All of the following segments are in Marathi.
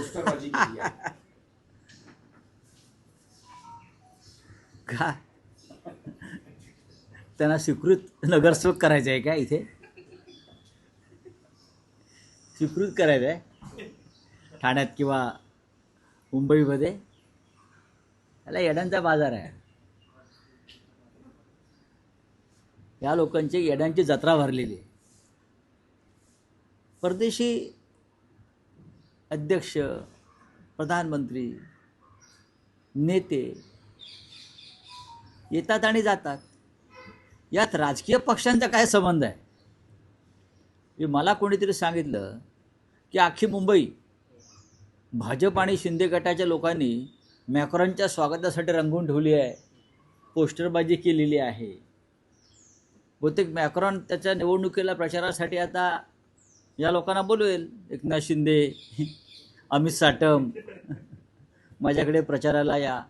पोस्टरबाजी केली आहे. का? त्यांना स्वीकृत नगरसेवक करायचं आहे का इथे? स्वीकृत करायचं आहे? ठाण्यात किंवा मुंबईमध्ये? त्याला येड्यांचा बाजार आहे. या लोकांची येड्यांची जत्रा भरलेली आहे. परदेशी अध्यक्ष प्रधानमंत्री नेते येतात आणि जातात. यात राजकीय पक्षांचा काय संबंध आहे? हे मला कोणीतरी सांगितलं की अख्खी मुंबई भाजप आणि शिंदे गटाच्या लोकांनी मॅक्रॉनच्या स्वागतासाठी रंगून ठेवली आहे पोस्टरबाजी केलेली आहे. बहुतेक मॅक्रॉन त्याच्या निवडणुकीला प्रचारासाठी आता या लोकांना बोलवेल एकनाथ शिंदे. अमित साटम माझ्याकडे प्रचाराला या.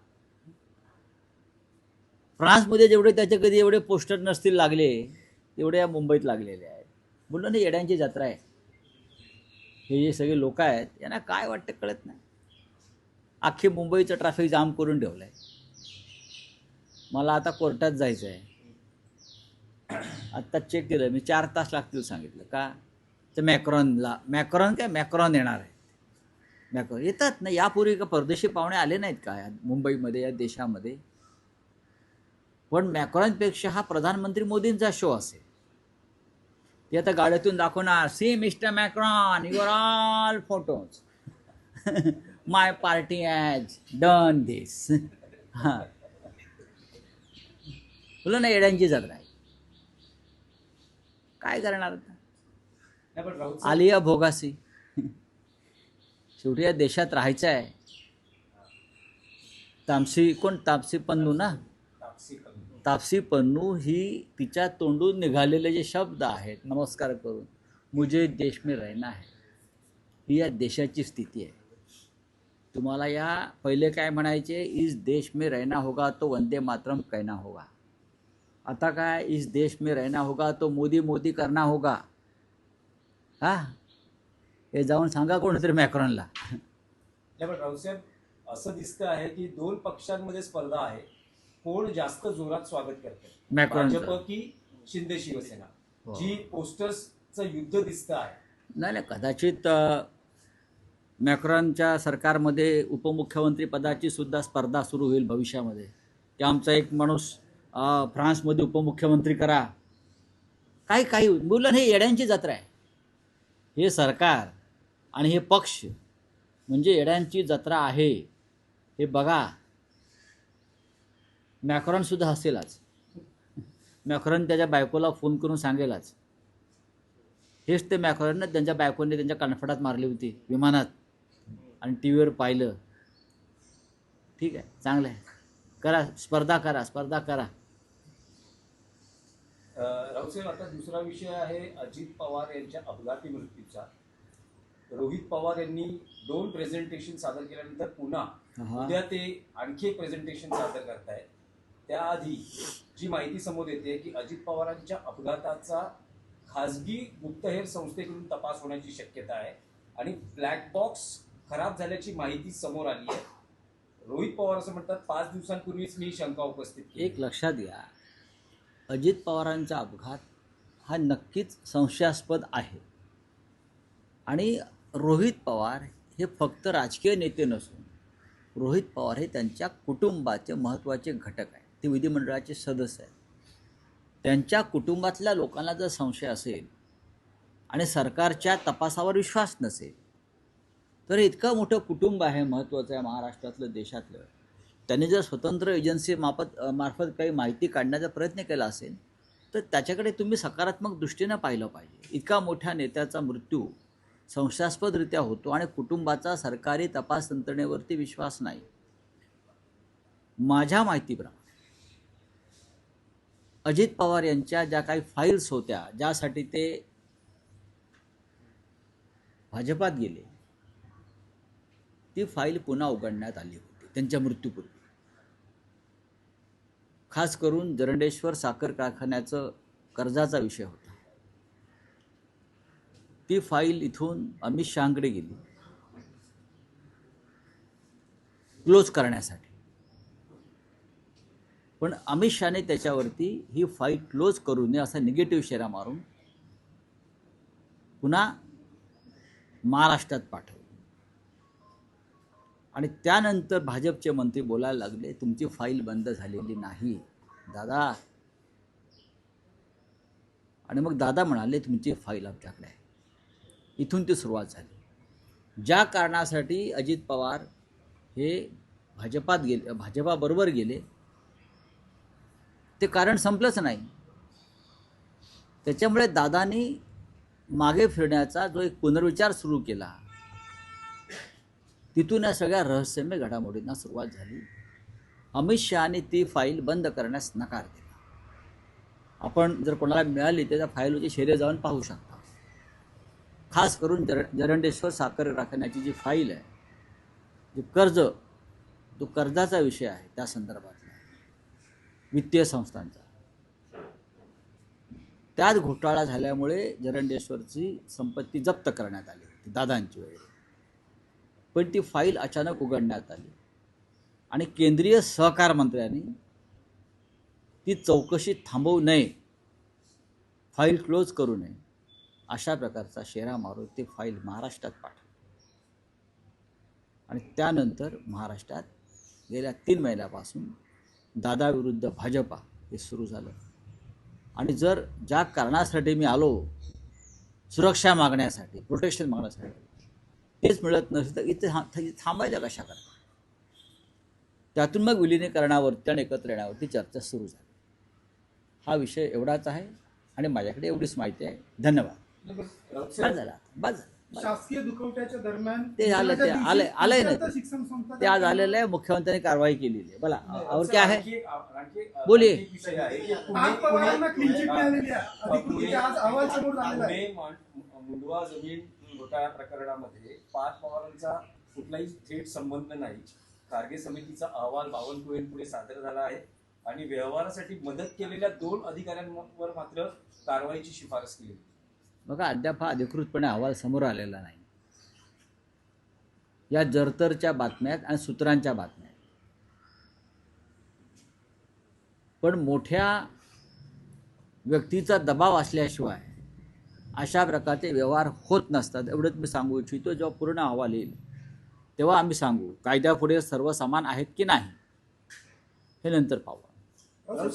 फ्रान्समध्ये जेवढे त्याचे कधी एवढे पोस्टर नसतील लागले तेवढे या मुंबईत लागलेले आहेत. बोललो ना येड्यांची जत्रा आहे. हे जे सगळे लोक आहेत यांना काय वाटतं कळत नाही. अख्खी मुंबईचं ट्रॅफिक जाम करून ठेवलं आहे मला आता कोर्टात जायचं आहे आत्ता चेक केलं मी चार तास लागतील सांगितलं. का? तर मॅक्रॉनला मॅक्रॉन काय? मॅक्रॉन येणार आहे. मॅक्रॉन येतात ना यापूर्वी का परदेशी पाहुणे आले नाहीत का या मुंबईमध्ये या देशामध्ये? पण मॅक्रॉनपेक्षा हा प्रधानमंत्री मोदींचा शो असेल. ते आता गाड्यातून दाखवणार see mister Macron your all photos my party has done this हां. बोला ना येड्यांची जत्रा आहे काय करणार नाही, आलिया भोगासी. शेवटी या देशात राहायचं आहे तापसी कोण? तापसी पन्नू ना? तापसी पन्नू ही तिच्या तोंडून निघालेले जे शब्द आहेत नमस्कार करून मुझे देश में रहना है. ही या देशाची स्थिती आहे. तुम्हाला या पहिले काय म्हणायचे? इस देश में रहना होगा तो वंदे मातरम कहना होगा. आता काय? इस देश में रहना होगा तो मोदी मोदी करना होगा. हा? हे जाऊन सांगा कोणतरी मॅक्रॉनला. असं दिसतं आहे की दोन पक्षांमध्ये स्पर्धा आहे. कोण जास्त जोरात स्वागत करते. भाजप की शिंदे शिवसेना? हो. जी पोस्टर्सचं युद्ध दिसतं आहे. नाही नाही कदाचित मॅक्रॉनच्या सरकारमध्ये उपमुख्यमंत्री पदाची सुद्धा स्पर्धा सुरू होईल भविष्यामध्ये. की आमचा एक माणूस फ्रान्समध्ये उपमुख्यमंत्री करा. काही काही मुलं हे येड्यांची जत्रा आहे. हे सरकार आणि हे पक्ष म्हणजे येड्यांची जत्रा आहे. हे बघा. मॅक्रॉनसुद्धा हसेल मॅक्रॉन त्याच्या बायकोला फोन करून सांगेलच. हेच ते मॅक्रॉनने त्यांच्या बायकोने त्यांच्या कणफडात मारली होती विमानात. आणि टी व्हीवर पाहिलं. ठीक आहे चांगलं आहे. करा स्पर्धा करा स्पर्धा करा. अं, साहेब आता दुसरा विषय आहे अजित पवार यांच्या अपघाती मृत्यूचा. रोहित पवार यांनी दोन प्रेझेंटेशन सादर केल्यानंतर पुन्हा. उद्या ते आणखी एक प्रेझेंटेशन सादर करतायत. त्याआधी जी माहिती समोर येते की अजित पवारांच्या अपघाताचा खासगी गुप्तहेर संस्थेकडून तपास होण्याची शक्यता आहे आणि ब्लॅक बॉक्स खराब झाल्याची माहिती समोर आली आहे. रोहित पवार असं म्हणतात पाच दिवसांपूर्वीच मी शंका उपस्थित केली. एक लक्षात घ्या. अजित पवारांचा अपघात हा नक्कीच संशयास्पद आहे. आणि रोहित पवार हे फक्त राजकीय नेते नसून रोहित पवार हे त्यांच्या कुटुंबाचे महत्त्वाचे घटक आहेत. ते विधिमंडळाचे सदस्य आहेत. त्यांच्या कुटुंबातल्या लोकांना जर संशय असेल आणि सरकारच्या तपासावर विश्वास नसेल तर इतकं मोठं कुटुंब आहे महत्त्वाचं आहे महाराष्ट्रातलं देशातलं. त्यांनी जर स्वतंत्र एजन्सी माफत मार्फत काही माहिती काढण्याचा प्रयत्न केला असेल तर त्याच्याकडे तुम्ही सकारात्मक दृष्टीनं पाहिलं पाहिजे. इतका मोठ्या नेत्याचा मृत्यू संशयास्पदरित्या होतो आणि कुटुंबाचा सरकारी तपास यंत्रणेवरती विश्वास नाही. माझ्या माहितीप्रमाणे अजित पवार यांच्या ज्या काही फाईल्स होत्या ज्यासाठी ते भाजपात गेले ती फाईल पुन्हा उघडण्यात आली होती त्यांच्या मृत्यूपूर्वी. खास करून जरंडेश्वर साखर कारखान्याचं कर्जाचा विषय होता. ती फाईल इथून अमित शहाकडे गेली. क्लोज करण्यासाठी. पण अमित शहाने त्याच्यावरती ही फाईल क्लोज करू नये असा निगेटिव्ह शेरा मारून पुन्हा महाराष्ट्रात पाठवलं. आणि त्यानंतर भाजपचे मंत्री बोलायला लागले तुमची फाईल बंद झालेली नाही. दादा. आणि मग दादा म्हणाले तुमची फाईल आमच्याकडे आहे. इथून ती सुरुवात झाली. ज्या कारणासाठी अजित पवार हे भाजपात गेले भाजपाबरोबर गेले ते कारण संपलंच नाही. त्याच्यामुळे दादानी मागे फिरण्याचा जो एक पुनर्विचार सुरू केला तिथून या सगळ्या रहस्यमय घडामोडींना सुरुवात झाली. अमित शहाने ती फाईल बंद करण्यास नकार दिला. आपण जर कोणाला मिळाली तर त्या फाईलची शेरे जाऊन पाहू शकता. खास करून जर जरंडेश्वर साखर कारखान्याची जी फाईल आहे जे कर्ज जो कर्जाचा विषय आहे त्या संदर्भातला. वित्तीय संस्थांचा. त्यात घोटाळा झाल्यामुळे जरंडेश्वरची संपत्ती जप्त करण्यात आली होती दादांची वेळी पण ती फाईल अचानक उघडण्यात आली. आणि केंद्रीय सहकार मंत्र्यांनी ती चौकशी थांबवू नये फाईल क्लोज करू नये अशा प्रकारचा शेरा मारून ते फाईल महाराष्ट्रात पाठवली आणि त्यानंतर महाराष्ट्रात गेल्या तीन महिन्यापासून दादाविरुद्ध भाजपा हे सुरू झालं. आणि जर ज्या कारणासाठी मी आलो सुरक्षा मागण्यासाठी प्रोटेक्शन मागण्यासाठी तेच मिळत नसेल तर इथे थां थांबायचं कशा करता त्यातून मग विलिनीकरणावरती आणि एकत्र येण्यावरती चर्चा सुरू झाली. हा विषय एवढाच आहे आणि माझ्याकडे एवढीच माहिती आहे. धन्यवाद. बस झाला बस झालं. शासकीय दुखवट्याच्या दरम्यान ते झालं, ते आलंय- आलंय ना ते. शिक्षण संस्था ते आज आलेलं आहे मुख्यमंत्र्यांनी कारवाई केलेली आहे. बोला और क्या है? बोलिये. मुंडवा जमीन घोटाळा प्रकरणामध्ये पाच पवारांचा कुठलाही थेट संबंध नाही. खारगे समितीचा अहवाल बावनकुळेंपुढे सादर झाला आहे आणि व्यवहारासाठी मदत केलेल्या दोन अधिकाऱ्यांवर मात्र कारवाईची शिफारस केली. बघा अद्याप हा अधिकृतपणे अहवाल समोर आलेला नाही. या जरतरच्या बातम्या आहेत आणि सूत्रांच्या बातम्या आहेत. पण मोठ्या व्यक्तीचा दबाव असल्याशिवाय अशा प्रकारचे व्यवहार होत नसतात. एवढंच मी सांगू इच्छितो जेव्हा पूर्ण अहवाल येईल तेव्हा आम्ही सांगू कायद्यापुढे सर्व समान आहेत की नाही हे नंतर पाहू. अब्दुल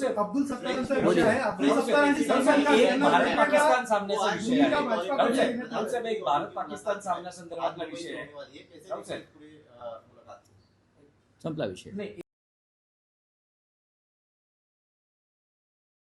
पाकिस्तान सामन्याचा विषय आहे. एक भारत पाकिस्तान सामन्यासंदर्भातला विषय आहे. संपला विषय. नाही